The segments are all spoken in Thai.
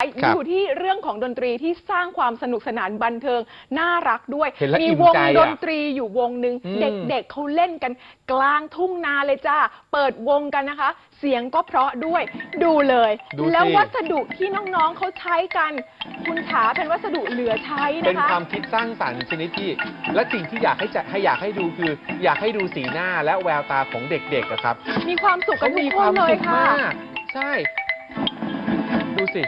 ครับอยู่ที่เรื่องของดนตรีที่สร้างความสนุกสนานบันเทิงน่ารักด้วย เห็นแล้วมีอิ่มวงใจอะดนตรีอยู่วงหนึ่งอืม เด็กๆเขาเล่นกันกลางทุ่งนาเลยจ้าเปิดวงกันนะคะ เสียงก็เพราะด้วยดูเลย ดูสิ แล้ววัสดุที่น้องๆเขาใช้กัน คุณขาเป็นวัสดุเหลือใช้เป็นนะคะ ความคิดสร้างสรรค์ชนิดที่ และสิ่งที่อยากให้จะให้อยากให้ดูคือ อยากให้ดูสีหน้าและแววตาของเด็กๆอะครับมีความสุขกัเขานทุมีกคคนวามเลยสุขค่ะ มาก ใช่ ดูสิ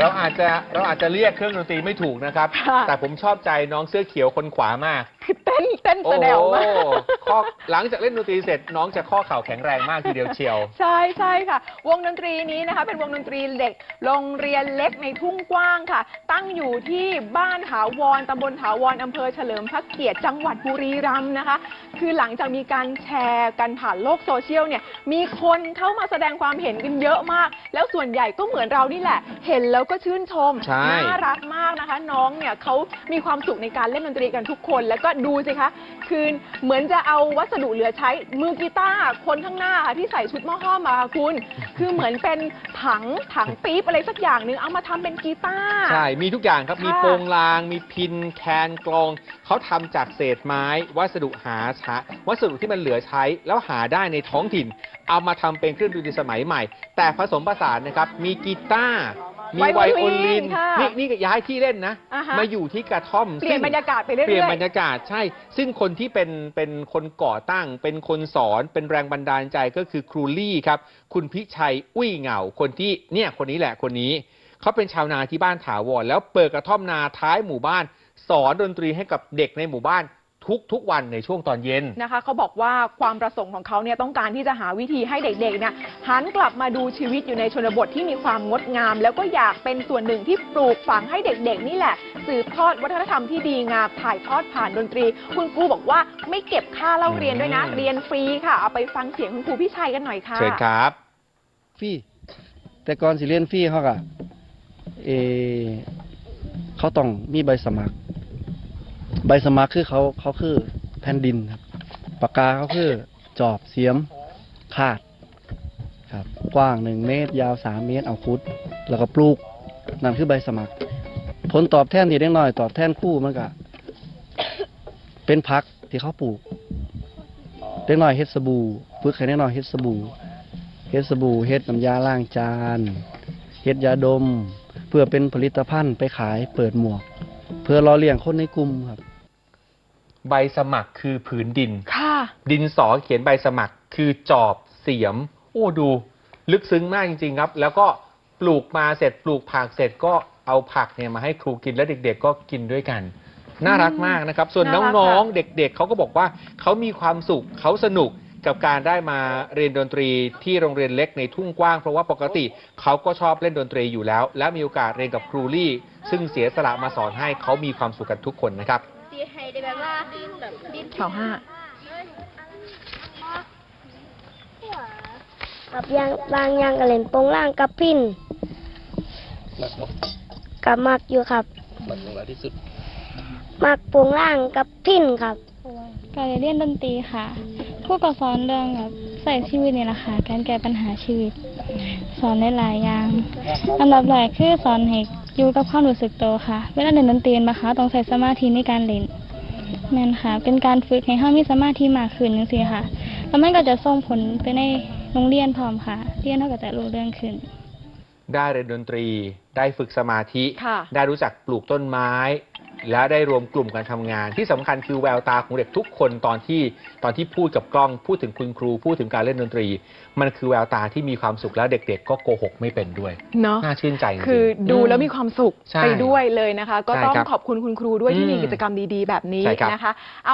เราอาจจะเราอาจจะเรียกเครื่องดนตรีไม่ถูกนะครับ ค่ะ แต่ผมชอบใจน้องเสื้อเขียวคนขวามาก คือเต้นเต้นโอ้แสดงมาก ข้อหลังจากเล่นดนตรีเสร็จน้องจะข้อเข่าแข็งแรงมากทีเดียวเชียว ใช่ใช่ค่ะ วงดนตรีนี้นะคะ เป็นวงดนตรีเด็กโรงเรียนเล็กในทุ่งกว้างค่ะ ตั้งอยู่ที่บ้านถาวรตำบลถาวรอำเภอเฉลิมพระเกียรติจังหวัดบุรีรัมย์นะคะ คือหลังจากมีการแชร์กันผ่านโลกโซเชียลเนี่ยมีคนเข้ามาแสดงความเห็นกันเยอะมาก แล้วส่วนใหญ่ก็เหมือนเรานี่แหละ เห็นแล้วก็ชื่นชมใช่ น่ารักมากนะคะ น้องเนี่ยเขามีความสุขในการเล่นดนตรีกันทุกคนแล้วก็ดูสิคะ คือเหมือนจะเอาวัสดุเหลือใช้มือกีตาร์คนข้างหน้าค่ะที่ใส่ชุดหม้อห้อมมาค่ะคุณ คือเหมือนเป็นถังถังปี๊บอะไรสักอย่างหนึ่งเอามาทำเป็นกีตาร์ ใช่ มีทุกอย่างครับ ค่ะ มีโปงลาง มีพิน แคนกลอง เขาทำจากเศษไม้ วัสดุหาชะวัสดุที่มันเหลือใช้ แล้วหาได้ในท้องถิ่น เอามาทำเป็นเครื่องดนตรีสมัยใหม่ แต่ผสมผสานนะครับ มีกีตาร์ มีไวโอลินค่ะนี่นี่ก็ย้ายที่เล่นนะ อ่าฮะ มาอยู่ที่กระท่อมเปลี่ยนซึ่ง บรรยากาศไปเรื่เปลี่ยนอยบรรยากาศใช่ ซึ่งคนที่เป็นเป็นคนก่อตั้ง เป็นคนสอน เป็นแรงบันดาลใจก็คือครูลี่ครับ คุณพิชัยอุ้ยเหงา คนที่เนี่ยคนนี้แหละคนนี้ เขาเป็นชาวนาที่บ้านถาวรแล้วเปิดกระท่อมนาท้ายหมู่บ้าน สอนดนตรีให้กับเด็กในหมู่บ้าน ทุกทุกวันในช่วงตอนเย็นๆนะคะเขาบอกว่าความประสงค์ของเขาเนี่ยต้องการที่จะหาวิธีให้เด็กๆเนี่ยหันกลับมาดูชีวิตอยู่ในชนบทที่มีความงดงาม แล้วก็อยากเป็นส่วนหนึ่งที่ปลูกฝังให้เด็กๆ นี่แหละ สืบทอดวัฒนธรรมที่ดีงามถ่ายทอดผ่านดนตรี คุณครูบอกว่าไม่เก็บค่าเล่าเรียนด้วยนะอืมเรียนฟรีค่ะเอาไปฟังเสียงคุณครูพี่ชัยกันหน่อยค่ะเชิญครับฟรีแต่ก่อนสิเรียนฟรีเขาก็เออเขาต้องมีใบสมัคร ใบสมัครคือเขาเขาคือแผ่นดินครับปากกาเขาคือจอบเสียมคาดครับ กว้างหนึ่งเมตร ยาวสามเมตรเอาคุด แล้วก็ปลูก นั่นคือใบสมัคร ผลตอบแทนที่เล็กน้อย ตอบแทนคู่มันก็เป็นพักที่เขาปลูกเล็กน้อยเฮ็ดสบู่ฝึกให้เล็กน้อยเฮ็ดสบู่เฮ็ดสบู่เฮ็ดน้ำยาล้างจานเฮ็ดยาดม เพื่อเป็นผลิตภัณฑ์ไปขายเปิดหมวก เพื่อรอเลี้ยงคนในกลุ่มครับ ใบสมัครคือผืนดิน ค่ะ ดินสอเขียนใบสมัครคือจอบเสียม โอ้ดู ลึกซึ้งมากจริงๆครับ แล้วก็ปลูกมาเสร็จปลูกผักเสร็จก็เอาผักเนี่ยมาให้ครูกินและเด็ก ๆ ก็กินด้วยกัน น่ารักมากนะครับ ส่วนน่ารักน้องค่ะๆเด็ก ๆเขาก็บอกว่าเขามีความสุขเขาสนุก กับการได้มาเรียนดนตรีที่โรงเรียนเล็กในทุ่งกว้างเพราะว่าปกติเขาก็ชอบเล่นดนตรีอยู่แล้ว และมีโอกาสเรียนกับครูลี่ ซึ่งเสียสละมาสอนให้เขามีความสุขกันทุกคนนะครับตีให้ได้แบบว่าแบบดิ้นแถวห้ากับยางบางอยางกระเล่นโปงล่างกับพินกับมักอยู่ครับมักโปงล่างกับพินครับการเรียนดนตรีค่ะ ผู้ก็สอนเรื่องแบบใส่ชีวิตนี่แหละค่ะ การแก้ปัญหาชีวิต สอนได้หลายอย่างอันดับแรกคือสอนให้อยู่กับความรู้สึกตัวค่ะ เวลาเล่นดนตรีนะคะต้องใส่สมาธิในการเล่นแม่นค่ะ เป็นการฝึกให้เขามีสมาธิมากขึ้นจังซี่ค่ะ แล้วมันก็จะส่งผลไปในโรงเรียนพร้อมค่ะ เรียนเขาก็จะรู้เรื่องขึ้น ได้เรียนดนตรี ได้ฝึกสมาธิค่ะได้รู้จักปลูกต้นไม้ และได้รวมกลุ่มกันทำงาน ที่สำคัญคือแววตาของเด็กทุกคนตอนที่ตอนที่พูดกับกล้องพูดถึงคุณครู พูดถึงการเล่นดนตรี มันคือแววตาที่มีความสุขแล้วเด็ก ๆ ก็โกหกไม่เป็นด้วยเนาะน่าชื่นใจจริงๆคือดูแล้วมีความสุขใช่ไปด้วยเลยนะคะ ก็ใช่ต้องครับขอบคุณคุณครูด้วยที่มีอืมกิจกรรมดีๆ แบบนี้ใช่ครับนะคะ